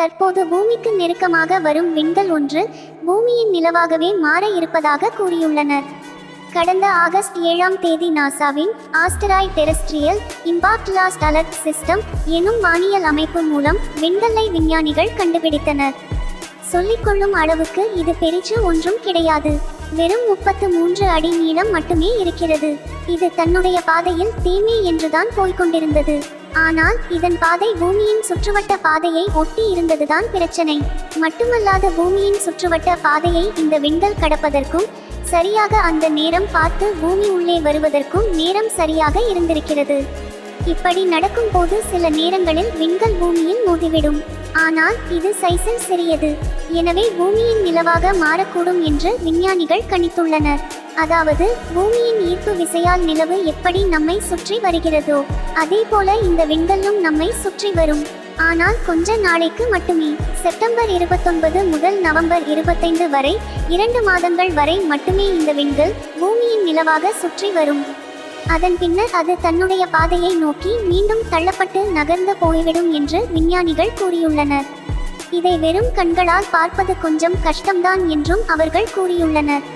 தற்போது பூமிக்கு நெருக்கமாக வரும் விண்கல் ஒன்று பூமியின் நிலவாகவே மாற இருப்பதாக கூறியுள்ளனர். கடந்த ஆகஸ்ட் ஏழாம் தேதி நாசாவின் asteroid terrestrial impact last alert system எனும் வானியல் அமைப்பு மூலம் விண்கல்லை விஞ்ஞானிகள் கண்டுபிடித்தனர். சொல்லிக்கொள்ளும் அளவுக்கு இது பெரிச்சு ஒன்றும் கிடையாது. வெறும் முப்பத்து மூன்று அடி நீளம் மட்டுமே இருக்கிறது. இது தன்னுடைய பாதையில் தீமை என்றுதான் போய்க்கொண்டிருந்தது ஆனால் இதன் பாதை பூமியின் சுற்றுவட்ட பாதையை ஒட்டி இருந்ததுதான் பிரச்சனை. மட்டுமல்லாத பூமியின் சுற்றுவட்ட பாதையை இந்த விண்கல் கடப்பதற்கும் சரியாக அந்த நேரம் பார்த்து பூமி உள்ளே வருவதற்கும் நேரம் சரியாக இருந்திருக்கிறது. இப்படி நடக்கும் போது சில நேரங்களில் விண்கல் பூமியில் மோதிவிடும். ஆனால் இது சைஸில் சிறியது. எனவே பூமியின் நிலவாக மாறக்கூடும் என்று விஞ்ஞானிகள் கணித்துள்ளனர். அதாவது பூமியின் ஈர்ப்பு விசையால் நிலவு எப்படி நம்மை சுற்றி வருகிறதோ அதே போல இந்த விண்கல்லும் நம்மை சுற்றி வரும். ஆனால் கொஞ்ச நாளைக்கு மட்டுமே செப்டம்பர் இருபத்தொன்பது முதல் நவம்பர் இருபத்தைந்து வரை இரண்டு மாதங்கள் வரை மட்டுமே இந்த விண்கல் பூமியின் நிலவாக சுற்றி வரும். அதன் பின்னர் அது தன்னுடைய பாதையை நோக்கி மீண்டும் தள்ளப்பட்டு நகர்ந்து போய்விடும் என்று விஞ்ஞானிகள் கூறியுள்ளனர். இதை வெறும் கண்களால் பார்ப்பது கொஞ்சம் கஷ்டம்தான் என்றும் அவர்கள் கூறியுள்ளனர்.